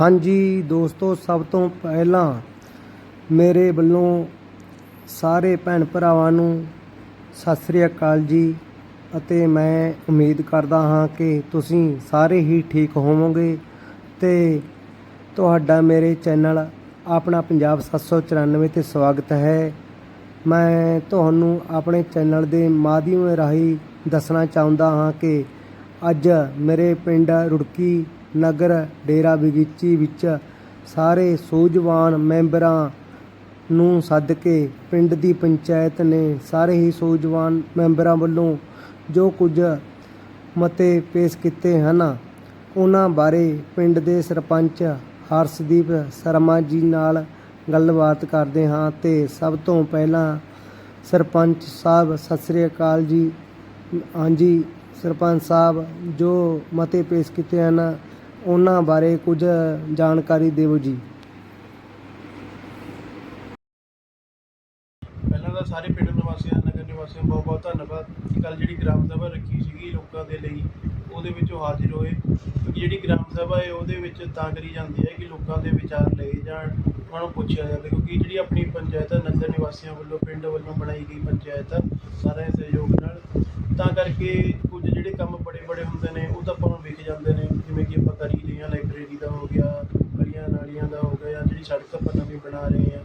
ਹਾਂਜੀ ਦੋਸਤੋ, ਸਭ ਤੋਂ ਪਹਿਲਾਂ ਮੇਰੇ ਵੱਲੋਂ ਸਾਰੇ ਭੈਣ ਭਰਾਵਾਂ ਨੂੰ ਸਤਿ ਸ੍ਰੀ ਅਕਾਲ ਜੀ ਅਤੇ ਮੈਂ ਉਮੀਦ ਕਰਦਾ ਹਾਂ ਕਿ ਤੁਸੀਂ ਸਾਰੇ ਹੀ ਠੀਕ ਹੋਵੋਗੇ ਤੇ ਤੁਹਾਡਾ ਮੇਰੇ ਚੈਨਲ ਆਪਣਾ ਪੰਜਾਬ 794 ਤੇ ਸਵਾਗਤ ਹੈ। ਮੈਂ ਤੁਹਾਨੂੰ ਆਪਣੇ ਚੈਨਲ ਦੇ ਮਾਧਿਅਮ ਰਾਹੀਂ ਦੱਸਣਾ ਚਾਹੁੰਦਾ ਹਾਂ ਕਿ ਅੱਜ ਮੇਰੇ ਪਿੰਡ ਰੁੜਕੀ ਨਗਰ, ਡੇਰਾ ਬਗੀਚੀ ਵਿੱਚ ਸਾਰੇ ਸੂਝਵਾਨ ਮੈਂਬਰਾਂ ਨੂੰ ਸੱਦ ਕੇ ਪਿੰਡ ਦੀ ਪੰਚਾਇਤ ਨੇ ਸਾਰੇ ਹੀ ਸੂਝਵਾਨ ਮੈਂਬਰਾਂ ਵੱਲੋਂ ਜੋ ਕੁਝ ਮਤੇ ਪੇਸ਼ ਕੀਤੇ ਹਨ, ਉਹਨਾਂ ਬਾਰੇ ਪਿੰਡ ਦੇ ਸਰਪੰਚ ਹਰਸ਼ਦੀਪ ਸ਼ਰਮਾ ਜੀ ਨਾਲ ਗੱਲਬਾਤ ਕਰਦੇ ਹਾਂ ਤੇ ਸਭ ਤੋਂ ਪਹਿਲਾਂ ਸਰਪੰਚ ਸਾਹਿਬ, ਸਤਿ ਸ੍ਰੀ ਅਕਾਲ ਜੀ। ਹਾਂਜੀ, ਸਰਪੰਚ ਸਾਹਿਬ, ਜੋ ਮਤੇ ਪੇਸ਼ ਕੀਤੇ ਹਨ ਉਹਨਾਂ ਬਾਰੇ ਕੁਝ ਜਾਣਕਾਰੀ ਦਿਓ ਜੀ। ਪਹਿਲਾਂ ਤਾਂ ਸਾਰੇ ਪਿੰਡ ਨਿਵਾਸੀਆਂ, ਨਗਰ ਨਿਵਾਸੀਆਂ ਬਹੁਤ ਬਹੁਤ ਧੰਨਵਾਦ ਕੱਲ ਜਿਹੜੀ ਗ੍ਰਾਮ ਸਭਾ ਰੱਖੀ ਸੀਗੀ ਲੋਕਾਂ ਦੇ ਲਈ, ਉਹਦੇ ਵਿੱਚ ਉਹ ਹਾਜ਼ਰ ਹੋਏ। ਕਿਉਂਕਿ ਜਿਹੜੀ ਗ੍ਰਾਮ ਸਭਾ ਹੈ, ਉਹਦੇ ਵਿੱਚ ਤਾਂ ਕਰੀ ਜਾਂਦੀ ਹੈ ਕਿ ਲੋਕਾਂ ਦੇ ਵਿਚਾਰ ਲਏ ਜਾਣ, ਉਹਨਾਂ ਨੂੰ ਪੁੱਛਿਆ ਜਾਵੇ। ਕਿਉਂਕਿ ਜਿਹੜੀ ਆਪਣੀ ਪੰਚਾਇਤ ਹੈ, ਨਗਰ ਨਿਵਾਸੀਆਂ ਵੱਲੋਂ, ਪਿੰਡ ਵੱਲੋਂ ਬਣਾਈ ਗਈ ਪੰਚਾਇਤ ਆ, ਸਾਰਿਆਂ ਦੇ ਸਹਿਯੋਗ ਨਾਲ। ਤਾਂ ਕਰਕੇ ਕੁਝ ਜਿਹੜੇ ਕੰਮ ਬੜੇ ਬੜੇ ਹੁੰਦੇ ਨੇ, ਉਹ ਤਾਂ ਆਪਾਂ ਨੂੰ ਵਿਖ ਜਾਂਦੇ ਨੇ ਜਿਵੇਂ ਕਿ ਆਪਾਂ ਕਰੀ ਰਹੇ ਹਾਂ ਲਾਇਬ੍ਰੇਰੀ ਦਾ ਹੋ ਗਿਆ ਗਲੀਆਂ ਨਾਲੀਆਂ ਦਾ ਹੋ ਗਿਆ ਜਾਂ ਜਿਹੜੀ ਸੜਕ ਆਪਾਂ ਨਵੀਂ ਬਣਾ ਰਹੇ ਹਾਂ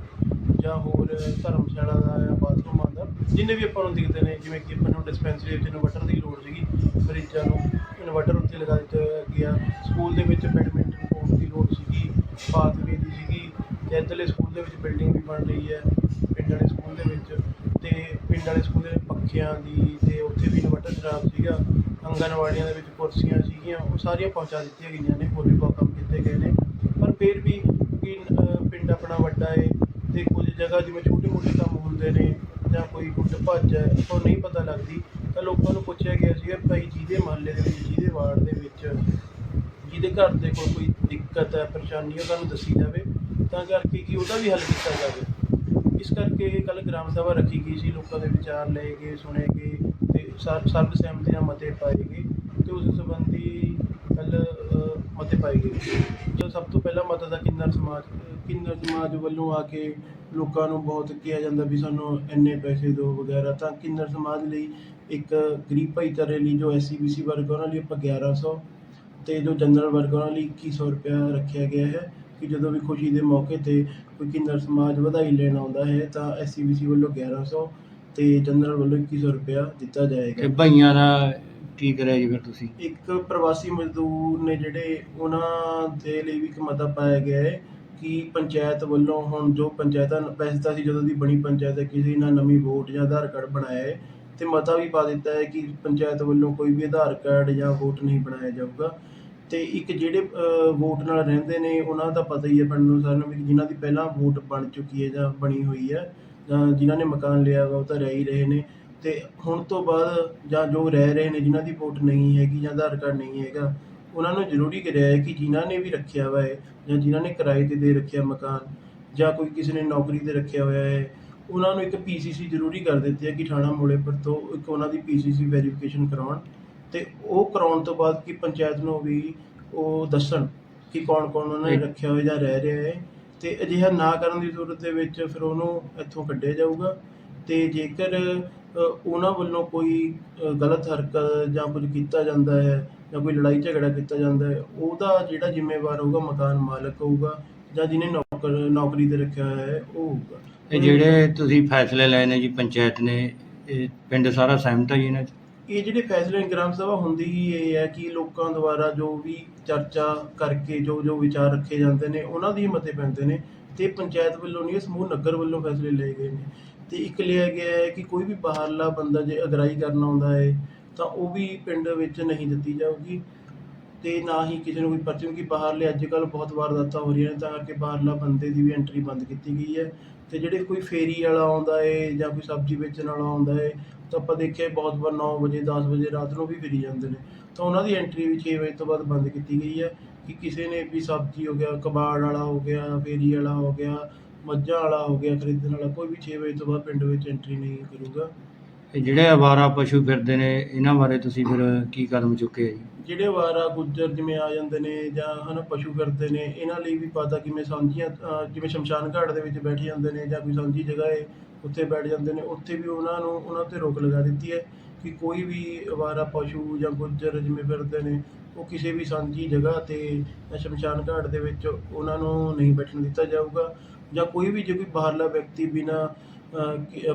ਜਾਂ ਹੋਰ ਧਰਮਸ਼ਾਲਾ ਦਾ ਜਾਂ ਬਾਥਰੂਮਾਂ ਦਾ ਜਿੰਨੇ ਵੀ ਆਪਾਂ ਨੂੰ ਦਿਖਦੇ ਨੇ, ਜਿਵੇਂ ਕਿ ਆਪਾਂ ਨੂੰ ਡਿਸਪੈਂਸਰੀ ਵਿੱਚ ਇਨਵਰਟਰ ਦੀ ਲੋੜ ਸੀਗੀ, ਫਰਿੱਜਾਂ ਨੂੰ ਇਨਵਰਟਰ ਉੱਤੇ ਲਗਾ ਦਿੱਤਾ ਗਿਆ, ਸਕੂਲ ਦੇ ਵਿੱਚ ਬੈਡਮਿੰਟਨ ਕੋਰਟ ਦੀ ਲੋੜ ਸੀਗੀ ਪਾਥਵੇ ਦੀ ਸੀਗੀ ਤੇ ਇੱਧਰਲੇ ਸਕੂਲ ਦੇ ਵਿੱਚ ਬਿਲਡਿੰਗ ਵੀ ਬਣ ਰਹੀ ਹੈ, ਪਿੰਡ ਵਾਲੇ ਸਕੂਲ ਦੇ ਵਿੱਚ, ਤੇ ਪਿੰਡ ਵਾਲੇ ਸਕੂਲ ਦੇ ਪੱਖਿਆਂ ਦੀ ਤੇ ਉੱਥੇ ਵੀ ਇਨਵਰਟਰ ਖਰਾਬ ਸੀਗਾ ਆਂਗਣਵਾੜੀਆਂ ਦੇ ਵਿੱਚ ਕੁਰਸੀਆਂ ਸੀਗੀਆਂ, ਉਹ ਸਾਰੀਆਂ ਪਹੁੰਚਾ ਦਿੱਤੀਆਂ ਗਈਆਂ ਨੇ, ਹੋਰ ਵੀ ਬਹੁਤ ਕੰਮ ਕੀਤੇ ਗਏ ਨੇ, ਪਰ ਫਿਰ ਵੀ ਕਿਉਂਕਿ ਪਿੰਡ ਆਪਣਾ ਵੱਡਾ ਹੈ ਤੇ ਕੁਝ ਜਗ੍ਹਾ ਜਿਵੇਂ ਛੋਟੇ ਮੋਟੇ ਕੰਮ ਹੁੰਦੇ ਨੇ ਜਾਂ ਕੋਈ ਗੁੱਡ ਭੱਜ ਹੈ ਉਹ ਨਹੀਂ ਪਤਾ ਲੱਗਦੀ, ਤਾਂ ਲੋਕਾਂ ਨੂੰ ਪੁੱਛਿਆ ਗਿਆ ਸੀ ਭਾਈ ਜਿਹਦੇ ਮਹੱਲੇ ਦੇ ਵਿੱਚ, ਜਿਹਦੇ ਵਾਰਡ ਦੇ ਵਿੱਚ, ਜਿਹਦੇ ਘਰ ਦੇ ਕੋਲ ਕੋਈ ਦਿੱਕਤ ਹੈ, ਪਰੇਸ਼ਾਨੀ ਉਹ ਤੁਹਾਨੂੰ ਦੱਸੀ ਜਾਵੇ? ਤਾਂ ਕਰਕੇ ਕਿ ਉਹਦਾ ਵੀ ਹੱਲ ਕੀਤਾ ਜਾਵੇ। ਇਸ ਕਰਕੇ ਕੱਲ ਗ੍ਰਾਮ ਸਭਾ ਰੱਖੀ ਗਈ ਸੀ, ਲੋਕਾਂ ਦੇ ਵਿਚਾਰ ਲਏ ਗਏ, ਸੁਣੇ ਗਏ ਤੇ ਸਰ ਸਰਬ ਸਹਿਮਤੀ ਨਾਲ ਮਤੇ ਪਾਏ ਗਏ ਤੇ ਉਸ ਸੰਬੰਧੀ ਕੱਲ ਮਤੇ ਪਾਏ ਗਏ ਜੋ ਸਭ ਤੋਂ ਪਹਿਲਾਂ ਮਤ ਦਾ ਕਿੰਨਰ ਸਮਾਜ ਕਿੰਨਰ ਸਮਾਜ ਵੱਲੋਂ ਆ ਕੇ ਲੋਕਾਂ ਨੂੰ ਬਹੁਤ ਕਿਹਾ ਜਾਂਦਾ ਵੀ ਸਾਨੂੰ ਇੰਨੇ ਪੈਸੇ ਦਿਓ ਵਗੈਰਾ, ਤਾਂ ਕਿੰਨਰ ਸਮਾਜ ਲਈ ਇੱਕ ਗਰੀਬ ਭਾਈਚਾਰੇ ਲਈ ਜੋ ਐਸਸੀ ਬੀਸੀ ਵਰਗ ਉਹਨਾਂ ਲਈ ਆਪਾਂ 1100 ਤੇ ਜੋ ਜਨਰਲ ਵਰਗ ਉਹਨਾਂ ਲਈ 2100 ਰੁਪਇਆ ਰੱਖਿਆ ਗਿਆ ਹੈ ਕਿ ਜਦੋਂ ਵੀ ਖੁਸ਼ੀ ਦੇ ਮੌਕੇ ਤੇ ਕੋਈ ਕਿੰਨਰ ਸਮਾਜ ਵਧਾਈ ਲੈਣ ਆਉਂਦਾ ਹੈ ਤਾਂ ਐਸਸੀ ਬੀਸੀ ਵੱਲੋਂ 1100 ਤੇ ਜਨਰਲ ਵੱਲੋਂ 2100 ਰੁਪਇਆ ਦਿੱਤਾ ਤੇ ਜਾਏਗਾ ਭਾਈਆਂ ਦਾ ਕੀ ਕਰਿਆ ਜੀ ਫਿਰ ਤੁਸੀਂ? ਇੱਕ ਪ੍ਰਵਾਸੀ ਮਜ਼ਦੂਰ ਨੇ ਜਿਹੜੇ ਉਹਨਾਂ ਦੇ ਲਈ ਵੀ ਇੱਕ ਮਤਾ ਪਾਇਆ ਗਿਆ ਹੈ ਕਿ ਪੰਚਾਇਤ ਵੱਲੋਂ ਹੁਣ ਜੋ ਪੰਚਾਇਤਾਂ, ਵੈਸੇ ਤਾਂ ਸੀ ਜਦੋਂ ਦੀ ਬਣੀ ਪੰਚਾਇਤ ਹੈ, ਕਿਸੇ ਨਾਲ ਨਵੀਂ ਵੋਟ ਜਾਂ ਆਧਾਰ ਕਾਰਡ ਬਣਾਇਆ ਹੈ, ਤੇ ਮਤਾ ਵੀ ਪਾ ਦਿੱਤਾ ਹੈ ਕਿ ਪੰਚਾਇਤ ਵੱਲੋਂ ਕੋਈ ਵੀ ਆਧਾਰ ਕਾਰਡ ਜਾਂ ਵੋਟ ਨਹੀਂ ਬਣਾਇਆ ਜਾਊਗਾ। ਤੇ ਇੱਕ ਜਿਹੜੇ ਵੋਟ ਨਾਲ ਰਹਿੰਦੇ ਨੇ, ਉਹਨਾਂ ਦਾ ਪਤਾ ਹੀ ਹੈ ਪਿੰਡ ਨੂੰ ਸਾਰਿਆਂ ਨੂੰ ਵੀ ਜਿਨ੍ਹਾਂ ਦੀ ਪਹਿਲਾਂ ਵੋਟ ਬਣ ਚੁੱਕੀ ਹੈ ਜਾਂ ਬਣੀ ਹੋਈ ਹੈ, ਜਾਂ ਜਿਨ੍ਹਾਂ ਨੇ ਮਕਾਨ ਲਿਆ ਵਾ, ਉਹ ਤਾਂ ਰਹਿ ਹੀ ਰਹੇ ਨੇ। ਤੇ ਹੁਣ ਤੋਂ ਬਾਅਦ ਜਾਂ ਜੋ ਰਹਿ ਰਹੇ ਨੇ ਜਿਨ੍ਹਾਂ ਦੀ ਵੋਟ ਨਹੀਂ ਹੈਗੀ ਜਾਂ ਆਧਾਰ ਕਾਰਡ ਨਹੀਂ ਹੈਗਾ ਉਹਨਾਂ ਨੂੰ ਜ਼ਰੂਰੀ ਕਰਿਆ ਹੈ ਕਿ ਜਿਨ੍ਹਾਂ ਨੇ ਵੀ ਰੱਖਿਆ ਵਾ ਹੈ ਜਾਂ ਜਿਨ੍ਹਾਂ ਨੇ ਕਿਰਾਏ ਤੇ ਦੇ ਰੱਖਿਆ ਮਕਾਨ ਜਾਂ ਕੋਈ ਕਿਸੇ ਨੇ ਨੌਕਰੀ ਤੇ ਰੱਖਿਆ ਹੋਇਆ ਹੈ ਉਹਨਾਂ ਨੂੰ ਇੱਕ ਪੀਸੀਸੀ ਜ਼ਰੂਰੀ ਕਰ ਦਿੱਤੀ ਹੈ ਕਿ ਥਾਣਾ ਮੋੜੇਪੁਰ ਤੋਂ ਇੱਕ ਉਹਨਾਂ ਦੀ ਪੀਸੀਸੀ ਵੈਰੀਫਿਕੇਸ਼ਨ ਕਰਾਉਣ ਤੇ ਉਹ ਕਰਾਉਣ ਤੋਂ ਬਾਅਦ ਕਿ ਪੰਚਾਇਤ ਨੂੰ ਵੀ ਉਹ ਦੱਸਣ ਕਿ ਕੌਣ ਕੌਣ ਉਹਨਾਂ ਨੇ ਰੱਖਿਆ ਹੋਇਆ ਜਾਂ ਰਹਿ ਰਿਹਾ ਹੈ ਤੇ ਅਜਿਹਾ ਨਾ ਕਰਨ ਦੀ ਸੂਰਤ ਦੇ ਵਿੱਚ ਫਿਰ ਉਹਨੂੰ ਇੱਥੋਂ ਕੱਢਿਆ ਜਾਊਗਾ ਤੇ ਜੇਕਰ ਉਹਨਾਂ ਵੱਲੋਂ ਕੋਈ ਗਲਤ ਹਰਕਤ ਜਾਂ ਕੁਝ ਕੀਤਾ ਜਾਂਦਾ ਹੈ ਜਾਂ ਕੋਈ ਲੜਾਈ ਝਗੜਾ ਕੀਤਾ ਜਾਂਦਾ ਹੈ ਉਹਦਾ ਜਿਹੜਾ ਜ਼ਿੰਮੇਵਾਰ ਹੋਊਗਾ ਮਕਾਨ ਮਾਲਕ ਹੋਊਗਾ ਜਾਂ ਜਿਹਨੇ ਨੌਕਰ ਨੌਕਰੀ ਤੇ ਰੱਖਿਆ ਹੋਇਆ ਹੈ ਉਹ ਹੋਊਗਾ। ਇਹ ਜਿਹੜੇ ਤੁਸੀਂ ਫੈਸਲੇ ਲਏ ਨੇ ਜੀ ਪੰਚਾਇਤ ਨੇ ਇਹ ਪਿੰਡ ਸਾਰਾ ਸਹਿਮਤ ਹੈ ਜੀ ਇਹਨਾਂ 'ਚ? ਇਹ ਜਿਹੜੇ ਫੈਸਲੇ ਗ੍ਰਾਮ ਸਭਾ ਹੁੰਦੀ ਹੀ ਇਹ ਹੈ ਕਿ ਲੋਕਾਂ ਦੁਆਰਾ ਜੋ ਵੀ ਚਰਚਾ ਕਰਕੇ ਜੋ ਜੋ ਵਿਚਾਰ ਰੱਖੇ ਜਾਂਦੇ ਨੇ ਉਹਨਾਂ ਦੀ ਮਤੇ ਪੈਂਦੇ ਨੇ ਤੇ ਪੰਚਾਇਤ ਵੱਲੋਂ ਨਹੀਂ ਇਹ ਸਮੂਹ ਨਗਰ ਵੱਲੋਂ ਫੈਸਲੇ ਲਏ ਗਏ ਨੇ। ਅਤੇ ਇੱਕ ਲਿਆ ਗਿਆ ਹੈ ਕਿ ਕੋਈ ਵੀ ਬਾਹਰਲਾ ਬੰਦਾ ਜੇ ਅਗਰਾਈ ਕਰਨ ਆਉਂਦਾ ਹੈ, ਤਾਂ ਉਹ ਵੀ ਪਿੰਡ ਵਿੱਚ ਨਹੀਂ ਦਿੱਤੀ ਜਾਊਗੀ। ਅਤੇ ਨਾ ਹੀ ਕਿਸੇ ਨੂੰ ਕੋਈ ਪਰਚੀ ਕਿ ਬਾਹਰਲੇ ਅੱਜ ਕੱਲ੍ਹ ਬਹੁਤ ਵਾਰਦਾਤਾਂ ਹੋ ਰਹੀਆਂ ਨੇ, ਤਾਂ ਕਰਕੇ ਬਾਹਰਲਾ ਬੰਦੇ ਦੀ ਵੀ ਐਂਟਰੀ ਬੰਦ ਕੀਤੀ ਗਈ ਹੈ। ਅਤੇ ਜਿਹੜੇ ਕੋਈ ਫੇਰੀ ਵਾਲਾ ਆਉਂਦਾ ਏ ਜਾਂ ਕੋਈ ਸਬਜ਼ੀ ਵੇਚਣ ਵਾਲਾ ਆਉਂਦਾ ਹੈ, ਤਾਂ ਆਪਾਂ ਦੇਖਿਆ ਬਹੁਤ ਵਾਰ ਨੌ ਵਜੇ, ਦਸ ਵਜੇ ਰਾਤ ਨੂੰ ਵੀ ਫਿਰੀ ਜਾਂਦੇ ਨੇ। ਤਾਂ ਉਹਨਾਂ ਦੀ ਐਂਟਰੀ ਵੀ ਛੇ ਵਜੇ ਤੋਂ ਬਾਅਦ ਬੰਦ ਕੀਤੀ ਗਈ ਹੈ ਕਿ ਕਿਸੇ ਨੇ ਵੀ ਸਬਜ਼ੀ ਹੋ ਗਿਆ, ਕਬਾੜ ਵਾਲਾ ਹੋ ਗਿਆ, ਫੇਰੀ ਵਾਲਾ ਹੋ ਗਿਆ ਮੱਝਾਂ ਵਾਲਾ ਹੋ ਗਿਆ ਖਰੀਦਣ ਵਾਲਾ ਕੋਈ ਵੀ 6 ਵਜੇ ਤੋਂ ਬਾਅਦ ਪਿੰਡ ਵਿੱਚ ਐਂਟਰੀ ਨਹੀਂ ਕਰੂਗਾ। ਤੇ ਜਿਹੜੇ ਆਵਾਰਾ ਪਸ਼ੂ ਫਿਰਦੇ ਨੇ ਇਹਨਾਂ ਬਾਰੇ ਤੁਸੀਂ ਫਿਰ ਕੀ ਕਦਮ ਚੁੱਕੇ ਆ ਜੀ? ਜਿਹੜੇ ਵਾਰਾ ਗੁੱਜਰ ਜਿਵੇਂ ਆ ਜਾਂਦੇ ਨੇ ਜਾਂ ਹਨ ਪਸ਼ੂ ਫਿਰਦੇ ਨੇ ਇਹਨਾਂ ਲਈ ਵੀ ਪਤਾ ਕਿਵੇਂ ਸਾਂਝੀਆਂ ਜਿਵੇਂ ਸ਼ਮਸ਼ਾਨ ਘਾਟ ਦੇ ਵਿੱਚ ਬੈਠ ਜਾਂਦੇ ਨੇ ਜਾਂ ਕੋਈ ਸਾਂਝੀ ਜਗ੍ਹਾ ਹੈ ਉੱਥੇ ਬੈਠ ਜਾਂਦੇ ਨੇ ਉੱਥੇ ਵੀ ਉਹਨਾਂ ਨੂੰ ਉਹਨਾਂ ਤੇ ਰੋਕ ਲਗਾ ਦਿੱਤੀ ਹੈ ਕਿ ਕੋਈ ਵੀ ਅਵਾਰਾ ਪਸ਼ੂ ਜਾਂ ਗੁੱਜਰ ਜਿਵੇਂ ਫਿਰਦੇ ਨੇ ਉਹ ਕਿਸੇ ਵੀ ਸਾਂਝੀ ਜਗ੍ਹਾ ਤੇ ਜਾਂ ਸ਼ਮਸ਼ਾਨ ਘਾਟ ਦੇ ਵਿੱਚ ਉਹਨਾਂ ਨੂੰ ਨਹੀਂ ਬੈਠਣ ਦਿੱਤਾ ਜਾਊਗਾ। ਜਾਂ ਕੋਈ ਵੀ ਜੇ ਕੋਈ ਬਾਹਰਲਾ ਵਿਅਕਤੀ ਬਿਨਾਂ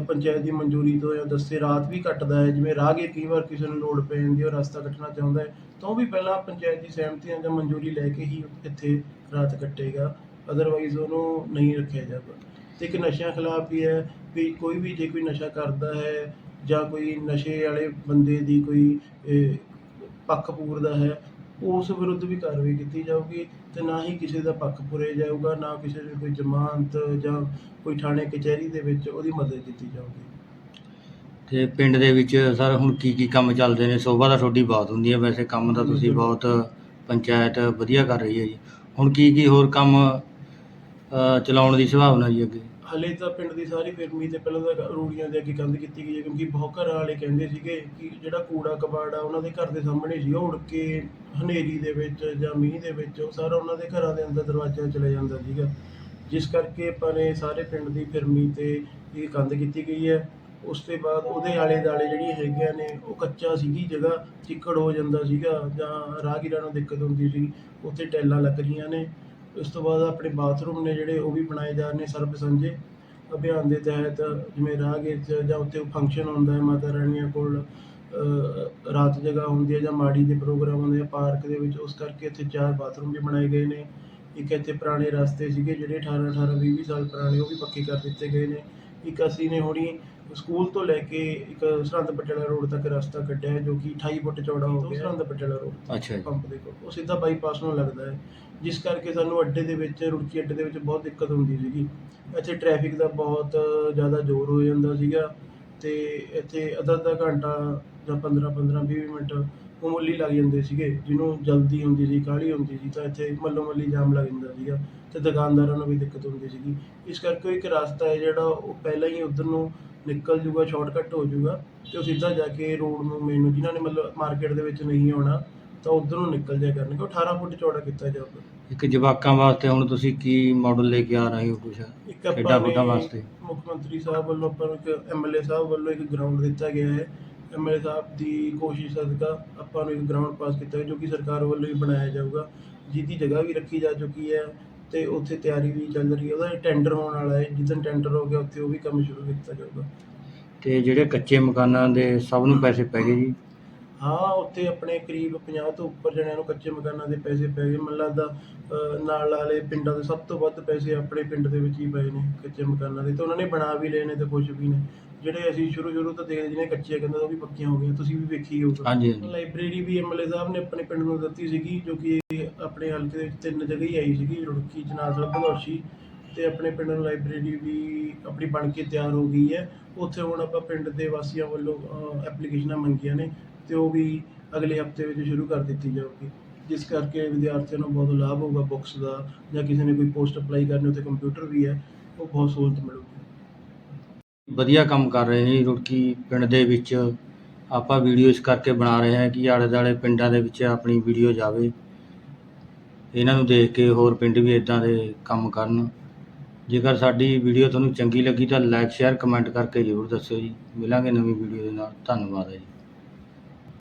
ਪੰਚਾਇਤ ਦੀ ਮਨਜ਼ੂਰੀ ਤੋਂ ਜਾਂ ਦੱਸੇ ਰਾਤ ਵੀ ਕੱਟਦਾ ਹੈ, ਜਿਵੇਂ ਰਾਹਗੀਰ ਕਈ ਵਾਰ ਕਿਸੇ ਨੂੰ ਲੋੜ ਪੈ ਜਾਂਦੀ ਹੈ ਰਸਤਾ ਕੱਟਣਾ ਚਾਹੁੰਦਾ ਹੈ, ਤਾਂ ਉਹ ਵੀ ਪਹਿਲਾਂ ਪੰਚਾਇਤ ਦੀ ਸਹਿਮਤੀ ਜਾਂ ਮਨਜ਼ੂਰੀ ਲੈ ਕੇ ਹੀ ਇੱਥੇ ਰਾਤ ਕੱਟੇਗਾ ਅਦਰਵਾਈਜ਼ ਉਹਨੂੰ ਨਹੀਂ ਰੱਖਿਆ ਜਾਊਗਾ। ਤੇ ਇੱਕ ਨਸ਼ਿਆਂ ਖਿਲਾਫ ਵੀ ਹੈ, ਵੀ ਕੋਈ ਵੀ ਜੇ ਕੋਈ ਨਸ਼ਾ ਕਰਦਾ ਹੈ ਜਾਂ ਕੋਈ ਨਸ਼ੇ ਵਾਲੇ ਬੰਦੇ ਦੀ ਕੋਈ ਪੱਖ ਪੂਰਦਾ ਹੈ ਉਸ ਵਿਰੁੱਧ ਵੀ ਕਾਰਵਾਈ ਕੀਤੀ ਜਾਊਗੀ ਤੇ ਨਾ ਹੀ ਕਿਸੇ ਦਾ ਪੱਖ ਪੂਰਿਆ ਜਾਊਗਾ ਨਾ ਕਿਸੇ ਦੀ ਕੋਈ ਜ਼ਮਾਨਤ ਜਾਂ ਕੋਈ ਥਾਣੇ ਕਚਹਿਰੀ ਦੇ ਵਿੱਚ ਉਹਦੀ ਮਦਦ ਕੀਤੀ ਜਾਊਗੀ। ਤੇ ਪਿੰਡ ਦੇ ਵਿੱਚ ਸਰ ਹੁਣ ਕੀ ਕੀ ਕੰਮ ਚੱਲਦੇ ਨੇ? ਸੋਭਾ ਤਾਂ ਤੁਹਾਡੀ ਬਹੁਤ ਹੁੰਦੀ ਹੈ ਵੈਸੇ ਕੰਮ ਤਾਂ ਤੁਸੀਂ ਬਹੁਤ ਪੰਚਾਇਤ ਵਧੀਆ ਕਰ ਰਹੀ ਹੈ ਜੀ। ਹੁਣ ਕੀ ਕੀ ਹੋਰ ਕੰਮ ਅ, ਚਲਾਉਣ ਦੀ ਸੰਭਾਵਨਾ ਜੀ ਅੱਗੇ? ਹਲੇ ਤਾਂ ਪਿੰਡ ਦੀ ਸਾਰੀ ਫਿਰਮੀ ਤੇ ਪਹਿਲਾਂ ਤਾਂ ਰੂੜੀਆਂ ਦੇ ਅੱਗੇ ਕੰਧ ਕੀਤੀ ਗਈ ਹੈ, ਕਿਉਂਕਿ ਬਹੁਤ ਘਰਾਂ ਵਾਲੇ ਕਹਿੰਦੇ ਸੀਗੇ ਕਿ ਜਿਹੜਾ ਕੂੜਾ ਕਬਾੜ ਆ, ਉਹਨਾਂ ਦੇ ਘਰ ਦੇ ਸਾਹਮਣੇ ਸੀ, ਉਹ ਉੜ ਕੇ ਹਨੇਰੀ ਦੇ ਵਿੱਚ ਜਾਂ ਮੀਂਹ ਦੇ ਵਿੱਚ ਉਹ ਸਾਰਾ ਉਹਨਾਂ ਦੇ ਘਰਾਂ ਦੇ ਅੰਦਰ ਦਰਵਾਜ਼ਾ ਚਲੇ ਜਾਂਦਾ ਸੀਗਾ। ਜਿਸ ਕਰਕੇ ਆਪਾਂ ਨੇ ਸਾਰੇ ਪਿੰਡ ਦੀ ਫਿਰਮੀ ਤੇ ਇਹ ਕੰਧ ਕੀਤੀ ਗਈ ਹੈ। ਉਸ ਤੋਂ ਬਾਅਦ ਉਹਦੇ ਆਲੇ ਦਾਲੇ ਜਿਹੜੀਆਂ ਹੈਗੀਆਂ ਨੇ, ਉਹ ਕੱਚਾ ਸੀਗੀ ਜਗ੍ਹਾ, ਚਿੱਕੜ ਹੋ ਜਾਂਦਾ ਸੀਗਾ ਜਾਂ ਰਾਹਗੀਰਾਂ ਨੂੰ ਦਿੱਕਤ ਹੁੰਦੀ ਸੀ, ਉੱਥੇ ਟੈਲਾਂ ਲੱਗ ਰਹੀਆਂ ਨੇ। ਉਸ ਤੋਂ ਬਾਅਦ ਆਪਣੇ ਬਾਥਰੂਮ ਨੇ ਜਿਹੜੇ ਉਹ ਵੀ ਬਣਾਏ ਜਾ ਰਹੇ ਨੇ ਸਰਬ ਸਾਂਝੇ ਅਭਿਆਨ ਦੇ ਤਹਿਤ, ਜਿਵੇਂ ਰਾਹਗੀਰ 'ਚ ਜਾਂ ਉੱਥੇ ਫੰਕਸ਼ਨ ਹੁੰਦਾ ਹੈ, ਮਾਤਾ ਰਾਣੀਆਂ ਕੋਲ ਰਾਤ ਜਗ੍ਹਾ ਹੁੰਦੀ ਹੈ ਜਾਂ ਮਾੜੀ ਦੇ ਪ੍ਰੋਗਰਾਮ ਹੁੰਦੇ ਆ, ਪਾਰਕ ਦੇ ਵਿੱਚ, ਉਸ ਕਰਕੇ ਇੱਥੇ ਚਾਰ ਬਾਥਰੂਮ ਵੀ ਬਣਾਏ ਗਏ ਨੇ। ਇੱਕ ਇੱਥੇ ਪੁਰਾਣੇ ਰਸਤੇ ਸੀਗੇ, ਜਿਹੜੇ 18 18 20 20 ਸਾਲ ਪੁਰਾਣੇ, ਉਹ ਵੀ ਪੱਕੇ ਕਰ ਦਿੱਤੇ ਗਏ ਨੇ। ਇੱਕ ਅਸੀਂ ਨੇ ਹੁਣੀ ਸਕੂਲ ਤੋਂ ਲੈ ਕੇ ਇੱਕ ਸਰਹੰਦ ਪਟਿਆਲਾ ਰੋਡ ਤੱਕ ਰਸਤਾ ਕੱਢਿਆ ਹੈ ਜੋ ਕਿ 28 ਫੁੱਟ ਚੌੜਾ ਹੋ ਗਿਆ। ਸਰਹੰਦ ਪਟਿਆਲਾ ਰੋਡ। ਅੱਛਾ ਜੀ। ਪੰਪ ਦੇ ਕੋਲ। ਉਹ ਸਿੱਧਾ ਬਾਈਪਾਸ ਨੂੰ ਲੱਗਦਾ ਹੈ। ਜਿਸ ਕਰਕੇ ਸਾਨੂੰ ਅੱਡੇ ਦੇ ਵਿੱਚ ਰੁੜਕੀ ਅੱਡੇ ਦੇ ਵਿੱਚ ਬਹੁਤ ਦਿੱਕਤ ਹੁੰਦੀ ਸੀਗੀ। ਇੱਥੇ ਟ੍ਰੈਫਿਕ ਦਾ ਬਹੁਤ ਜ਼ਿਆਦਾ ਜ਼ੋਰ ਹੋ ਜਾਂਦਾ ਸੀਗਾ ਤੇ ਇੱਥੇ ਅੱਧਾ ਅੱਧਾ ਘੰਟਾ ਜਾਂ 15 15 20 ਮਿੰਟ ਮਾਮੂਲੀ ਲੱਗ ਜਾਂਦੇ ਸੀਗੇ ਜਿਹਨੂੰ ਜਲਦੀ ਹੁੰਦੀ ਸੀ ਕਾਹਲੀ ਹੁੰਦੀ ਸੀ ਤਾਂ ਇੱਥੇ ਮੱਲੋ ਮੱਲੀ ਜਾਮ ਲੱਗ ਜਾਂਦਾ ਸੀਗਾ ਤੇ ਦੁਕਾਨਦਾਰਾਂ ਨੂੰ ਵੀ ਦਿੱਕਤ ਹੁੰਦੀ ਸੀਗੀ। ਇਸ ਕਰਕੇ ਇੱਕ ਰਸਤਾ ਹੈ ਜਿਹੜਾ ਉਹ ਪਹਿਲਾਂ ਹੀ ਉਧਰ ਨੂੰ ਨਿਕਲ ਜੂਗਾ ਸ਼ਾਰਟਕਟ ਹੋ ਜੂਗਾ ਤੇ ਉਹ ਸਿੱਧਾ ਜਾ ਕੇ ਰੋਡ ਨੂੰ ਮੇਨ ਨੂੰ ਜਿਨ੍ਹਾਂ ਨੇ ਮਤਲਬ ਮਾਰਕੀਟ ਦੇ ਵਿੱਚ ਨਹੀਂ ਆਉਣਾ ਤਾਂ ਉਧਰ ਨੂੰ ਨਿਕਲ ਜਾਇਆ ਕਰਨਗੇ। ਉਹ 18 ਫੁੱਟ ਚੌੜਾ ਕੀਤਾ ਜਾਊਗਾ ਇੱਕ ਜਵਾਕਾਂ ਵਾਸਤੇ ਹੁਣ ਤੁਸੀਂ ਕੀ ਮਾਡਲ ਲੈ ਕੇ ਆ ਰਹੇ ਹੋ ਕੁਛ? ਇੱਕ ਆਪਾਂ ਵਾਸਤੇ। ਮੁੱਖ ਮੰਤਰੀ ਸਾਹਿਬ ਵੱਲੋਂ ਆਪਾਂ ਨੂੰ ਇੱਕ ਐਮਐਲਏ ਸਾਹਿਬ ਵੱਲੋਂ ਇੱਕ ਗਰਾਊਂਡ ਦਿੱਤਾ ਗਿਆ ਹੈ। ਐਮਐਲਏ ਸਾਹਿਬ ਦੀ ਕੋਸ਼ਿਸ਼ ਸਦਕਾ ਆਪਾਂ ਨੂੰ ਇੱਕ ਗਰਾਊਂਡ ਪਾਸ ਕੀਤਾ ਗਿਆ ਜੋ ਕਿ ਸਰਕਾਰ ਵੱਲੋਂ ਹੀ ਬਣਾਇਆ ਜਾਊਗਾ। ਜਿਹਦੀ ਜਗ੍ਹਾ ਵੀ ਰੱਖੀ ਜਾ ਚੁੱਕੀ ਹੈ ਤੇ ਉੱਥੇ ਤਿਆਰੀ ਵੀ ਚੱਲ ਰਹੀ ਹੈ। ਉਹਦਾ ਟੈਂਡਰ ਹੋਣ ਵਾਲਾ ਹੈ। ਜਿੱਦਣ ਟੈਂਡਰ ਹੋ ਗਿਆ, ਉੱਥੇ ਉਹ ਵੀ ਕੰਮ ਸ਼ੁਰੂ ਕੀਤਾ ਜਾਊਗਾ। ਤੇ ਜਿਹੜੇ ਕੱਚੇ ਮਕਾਨਾਂ ਦੇ ਸਭ ਨੂੰ ਪੈਸੇ ਪੈ ਗਏ ਜੀ। ਹਾਂ ਉੱਥੇ ਆਪਣੇ ਕਰੀਬ 50 ਤੋਂ ਉੱਪਰ ਜਣਿਆਂ ਨੂੰ ਕੱਚੇ ਮਕਾਨਾਂ ਦੇ ਪੈਸੇ ਪੈ ਗਏ। ਮੈਨੂੰ ਲੱਗਦਾ ਨਾਲ ਵਾਲੇ ਪਿੰਡਾਂ ਦੇ ਸਭ ਤੋਂ ਵੱਧ ਪੈਸੇ ਆਪਣੇ ਪਿੰਡ ਦੇ ਵਿੱਚ ਹੀ ਪਏ ਨੇ ਕੱਚੇ ਮਕਾਨਾਂ ਦੇ। ਤੇ ਉਹਨਾਂ ਨੇ ਬਣਾ ਵੀ ਲਏ ਨੇ ਤੇ ਕੁਝ ਵੀ ਨੇ ਜਿਹੜੇ ਅਸੀਂ ਸ਼ੁਰੂ ਸ਼ੁਰੂ ਤੋਂ ਦੇਖਦੇ ਜਿਹਨੇ ਕੱਚੀਆਂ ਕੰਧਾਂ ਉਹ ਵੀ ਪੱਕੀਆਂ ਹੋ ਗਈਆਂ। ਤੁਸੀਂ ਵੀ ਵੇਖੀ ਹੋਊਗਾ ਹਾਂਜੀ ਹਾਂਜੀ। ਲਾਇਬ੍ਰੇਰੀ ਵੀ ਐਮਐਲਏ ਸਾਹਿਬ ਨੇ ਆਪਣੇ ਪਿੰਡ ਨੂੰ ਦਿੱਤੀ ਸੀਗੀ ਜੋ ਕਿ ਆਪਣੇ ਹਲਕੇ ਦੇ ਵਿੱਚ ਤਿੰਨ ਜਗ੍ਹਾ ਹੀ ਆਈ ਸੀਗੀ ਰੁੜਕੀ ਜਨਾਜ਼ਲ ਭਦੌਸ਼ੀ। ਤੇ ਆਪਣੇ ਪਿੰਡ ਨੂੰ ਲਾਇਬ੍ਰੇਰੀ ਵੀ ਆਪਣੀ ਬਣ ਕੇ ਤਿਆਰ ਹੋ ਗਈ ਹੈ। ਉੱਥੇ ਹੁਣ ਆਪਾਂ ਪਿੰਡ ਦੇ ਵਾਸੀਆਂ ਵੱਲੋਂ ਐਪਲੀਕੇਸ਼ਨਾਂ ਮੰਗੀਆਂ ਨੇ ਤੇ ਉਹ ਵੀ ਅਗਲੇ ਹਫ਼ਤੇ ਵਿੱਚ ਸ਼ੁਰੂ ਕਰ ਦਿੱਤੀ ਜਾਊਗੀ। ਜਿਸ ਕਰਕੇ ਵਿਦਿਆਰਥੀਆਂ ਨੂੰ ਬਹੁਤ ਲਾਭ ਹੋਊਗਾ ਬੁੱਕਸ ਦਾ ਜਾਂ ਕਿਸੇ ਨੇ ਕੋਈ ਪੋਸਟ ਅਪਲਾਈ ਕਰਨੀ ਉੱਥੇ ਕੰਪਿਊਟਰ ਵੀ ਹੈ, ਉਹ ਬਹੁਤ ਸਹੂਲਤ ਮਿਲੂਗੀ। ਵਧੀਆ ਕੰਮ ਕਰ ਰਹੇ ਨੇ ਰੁੜਕੀ ਪਿੰਡ ਦੇ ਵਿੱਚ। ਆਪਾਂ ਵੀਡੀਓ ਇਸ ਕਰਕੇ ਬਣਾ ਰਹੇ ਹਾਂ ਕਿ ਆਲੇ ਦੁਆਲੇ ਪਿੰਡਾਂ ਦੇ ਵਿੱਚ ਆਪਣੀ ਵੀਡੀਓ ਜਾਵੇ। ਇਹਨਾਂ ਨੂੰ ਦੇਖ ਕੇ ਹੋਰ ਪਿੰਡ ਵੀ ਇਦਾਂ ਦੇ ਕੰਮ ਕਰਨ। ਜੇਕਰ ਸਾਡੀ ਵੀਡੀਓ ਤੁਹਾਨੂੰ ਚੰਗੀ ਲੱਗੀ ਤਾਂ ਲਾਈਕ ਸ਼ੇਅਰ ਕਮੈਂਟ ਕਰਕੇ ਜ਼ਰੂਰ ਦੱਸਿਓ ਜੀ। ਮਿਲਾਂਗੇ ਨਵੀਂ ਵੀਡੀਓ ਦੇ ਨਾਲ। ਧੰਨਵਾਦ ਹੈ ਜੀ।